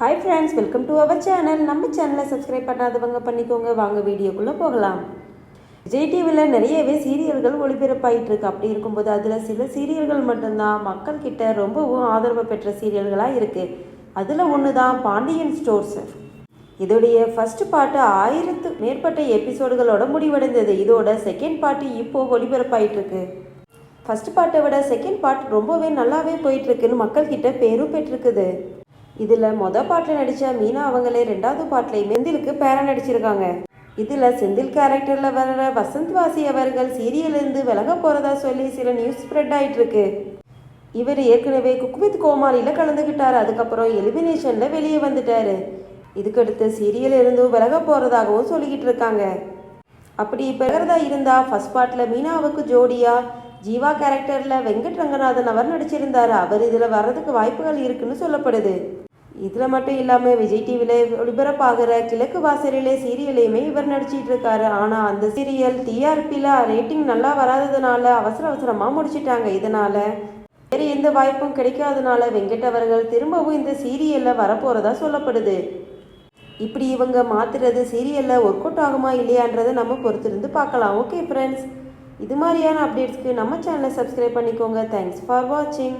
Hi friends welcome to our channel நம்ம சேனலை subscribe பண்ணாதவங்க பண்ணிக்கோங்க. வாங்க வீடியோக்குள்ளே போகலாம். விஜய் டிவியில் நிறையவே சீரியல்கள் ஒளிபரப்பாயிட்டு இருக்கு அப்படி இருக்கும்போது அதில் சில சீரியல்கள் மட்டும்தான். மக்கள் கிட்ட ரொம்பவும் ஆதரவு பெற்ற சீரியல்களாக இருக்குது அதில் ஒன்று தான் பாண்டியன் ஸ்டோர்ஸ் இதோடைய ஃபர்ஸ்ட் பாட்டு ஆயிரத்து மேற்பட்ட எபிசோடுகளோட முடிவடைந்தது. இதோட செகண்ட் பாட்டு இப்போது ஒளிபரப்பாயிட்டு இருக்கு பாட்டை விட செகண்ட் பார்ட் ரொம்பவே நல்லாவே போயிட்டுருக்குன்னு மக்கள்கிட்ட பேரும் பெற்றிருக்குது. இதில் மொத பாட்டில் நடித்த மீனா அவங்களே ரெண்டாவது பாட்டில் செந்திலுக்கு பேரா நடிச்சிருக்காங்க. இதில் செந்தில் கேரக்டரில் வர்ற வசந்த் வாசி அவர்கள் சீரியலிருந்து விலக போகிறதா சொல்லி சில நியூஸ் ஸ்ப்ரெட் ஆகிட்டுருக்கு இவர் ஏற்கனவே குக் வித் கோமாளியில் கலந்துக்கிட்டார் அதுக்கப்புறம் எலிமினேஷனில் வெளியே வந்துட்டார். இதுக்கடுத்து சீரியல் இருந்தும் விலக போகிறதாகவும் சொல்லிக்கிட்டு இருக்காங்க. அப்படி பிறகுறதா இருந்தால் ஃபர்ஸ்ட் பார்ட்டில் மீனாவுக்கு ஜோடியாக ஜீவா கேரக்டரில் வெங்கட் ரங்கநாதன் அவர் நடிச்சிருந்தாரு. அவர் இதில் வர்றதுக்கு வாய்ப்புகள் இருக்குன்னு சொல்லப்படுது. இதில் மட்டும் இல்லாமல் விஜய் டிவியில் ஒளிபரப்பாகிற கிழக்கு வாசலிலே சீரியலையுமே இவர் நடிச்சிட்டு இருக்காரு. ஆனால் அந்த சீரியல் டிஆர்பியில் ரேட்டிங் நல்லா வராததுனால அவசர அவசரமாக முடிச்சிட்டாங்க இதனால. வேறு எந்த வாய்ப்பும் கிடைக்காதனால வெங்கட் அவர்கள் திரும்பவும் இந்த சீரியலில் வரப்போகிறதா சொல்லப்படுது. இப்படி இவங்க மாத்துறது சீரியலில் ஒர்க் அவுட் ஆகுமா இல்லையான்றதை நம்ம பொறுத்திருந்து பார்க்கலாம். ஓகே ஃப்ரெண்ட்ஸ் இது மாதிரியான அப்டேட்ஸ்க்கு நம்ம சேனலை சப்ஸ்கிரைப் பண்ணிக்கோங்க. தேங்க்ஸ் ஃபார் வாட்சிங்